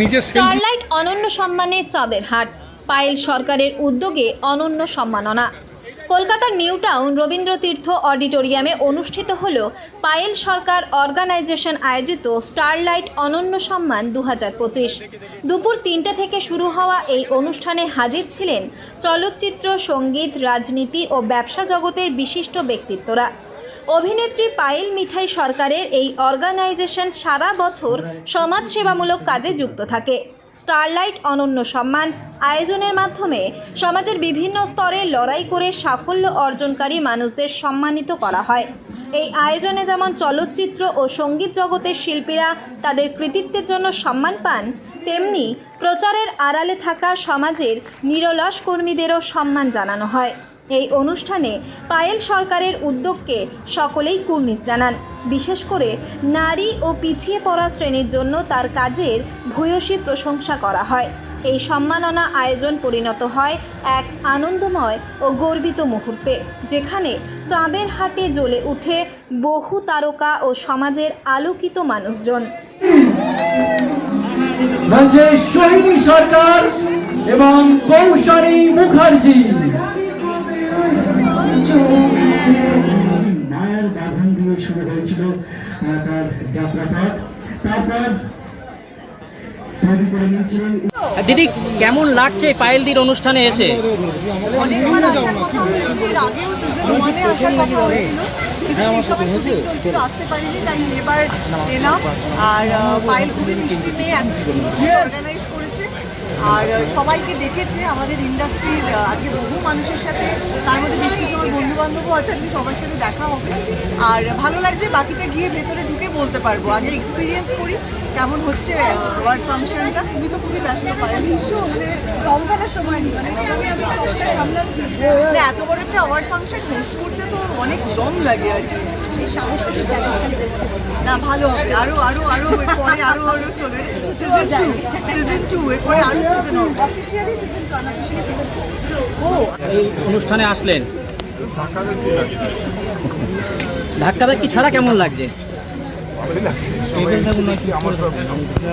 নিজের স্টারলাইট অনন্য সম্মানে চাঁদের হাট। পায়েল সরকারের উদ্যোগে অনন্য সম্মাননা। কলকাতার নিউ টাউন রবীন্দ্র তীর্থ অডিটোরিয়ামে অনুষ্ঠিত হল পায়েল সরকার অর্গানাইজেশন আয়োজিত স্টারলাইট অনন্য সম্মান দু হাজার পঁচিশ। দুপুর তিনটে থেকে শুরু হওয়া এই অনুষ্ঠানে হাজির ছিলেন চলচ্চিত্র, সংগীত, রাজনীতি ও ব্যবসা জগতের বিশিষ্ট ব্যক্তিত্বরা। অভিনেত্রী পায়েল মিঠাই সরকারের এই অর্গানাইজেশন সারা বছর সমাজসেবামূলক কাজে যুক্ত থাকে। স্টারলাইট অনন্য সম্মান আয়োজনের মাধ্যমে সমাজের বিভিন্ন স্তরে লড়াই করে সাফল্য অর্জনকারী মানুষদের সম্মানিত করা হয়। এই আয়োজনে যেমন চলচ্চিত্র ও সংগীত জগতের শিল্পীরা তাদের কৃতিত্বের জন্য সম্মান পান, তেমনি প্রচারের আড়ালে থাকা সমাজের নিরলস কর্মীদেরও সম্মান জানানো হয়। এই অনুষ্ঠানে পায়েল সরকারের উদ্যোগকে সকলেই কুর্নিশ জানান। বিশেষ করে নারী ও পিছিয়ে পড়া শ্রেণির জন্য তার কাজের ভূয়সী প্রশংসা করা হয়। এই সম্মাননা আয়োজন পরিণত হয় এক আনন্দময় ও গর্বিত মুহূর্তে, যেখানে চাঁদের হাটে জ্বলে উঠে বহু তারকা ও সমাজের আলোকিত মানুষজন। সরকার এবং কৌশানী মুখার্জি। মায়ের বাঁধন দিয়ে শুরু হয়েছিল তার যাত্রাপথ তারপর দিদি কেমন লাগছে পায়েলদির অনুষ্ঠানে এসে? অনেকবার আসার কথা হয়েছে এর আগেও সিজন ওয়ানে আসার কথা হয়েছিল কিন্তু সেই সময় শুটিং চলছিল আসতে পারিনি তাই এবার এলাম। আর পায়েল খুবই মিষ্টি মেয়ে এত অর্গানাইজ করেছে আর সবাইকে দেখেছে আমাদের ইন্ডাস্ট্রির আজকে বহু মানুষের সাথে। তার মধ্যে বেশ কিছু আমার বন্ধু বান্ধবও আছে, আজকে সবার সাথে দেখা হবে। আর ভালো লাগছে বাকিটা গিয়ে ভেতরে ঢুকে বলতে পারব। আগে এক্সপিরিয়েন্স করি কেমন হচ্ছে ওয়ার্ড ফাংশনটা তুমি তো খুবই ব্যস্ত পারেন কম বেলার সময় নেই মানে মানে এত বড় একটা অ্যাওয়ার্ড ফাংশন হোস্ট করতে তো অনেক দম লাগে আর কি। সেই সাহসটা না ভালো হবে। আরও আরও আরও পরে আরও আরও চলে সিজন টু সিজন টু এরপরে আরও season officially season two unofficially season ও। অনুষ্ঠানে আসলেন। ধাক্কাধাক্কি ছাড়া কেমন লাগছে?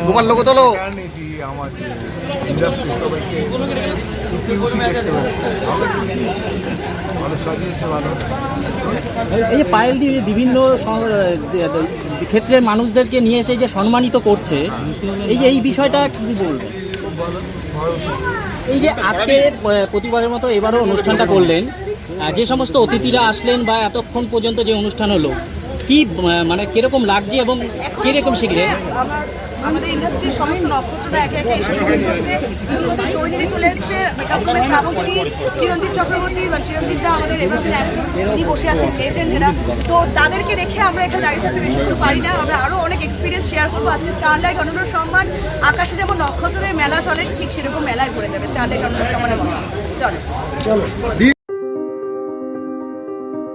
তোমার লোক তোলো। এই যে পায়েলদি বিভিন্ন ক্ষেত্রের মানুষদেরকে নিয়ে এসে যে সম্মানিত করছে, এই যে এই বিষয়টা কি বলবে? এই যে আজকে প্রতিবারের মতো এবারও অনুষ্ঠানটা করলেন। যে সমস্ত অতিথিরা আসলেন বা এতক্ষণ পর্যন্ত যে অনুষ্ঠান হলো কি মানে কীরকম লাগছে এবং কীরকম শিখলে? আমাদের ইন্ডাস্ট্রির সমস্ত নক্ষত্ররা একে একে এসে উপস্থিত হচ্ছে। ইতিমধ্যে সৈনিকে চলে এসছে মেকআপ শ্রাবন্তী চিরঞ্জিত চক্রবর্তী বা চিরঞ্জিতটা আমাদের এভাবে একজন উনি বসে আছেন লেজেন্ডেরা তো তাদেরকে দেখে আমরা এখানে দাঁড়িয়ে থাকতে বেশি করতে পারি না। আমরা আরও অনেক এক্সপিরিয়েন্স শেয়ার করব। আজকে স্টারলাইট অনন্য সম্মান আকাশে যেমন নক্ষত্রের মেলা চলে ঠিক সেরকম মেলায় পড়ে যাবে স্টারলাইট অনন্য সম্মানের চলে।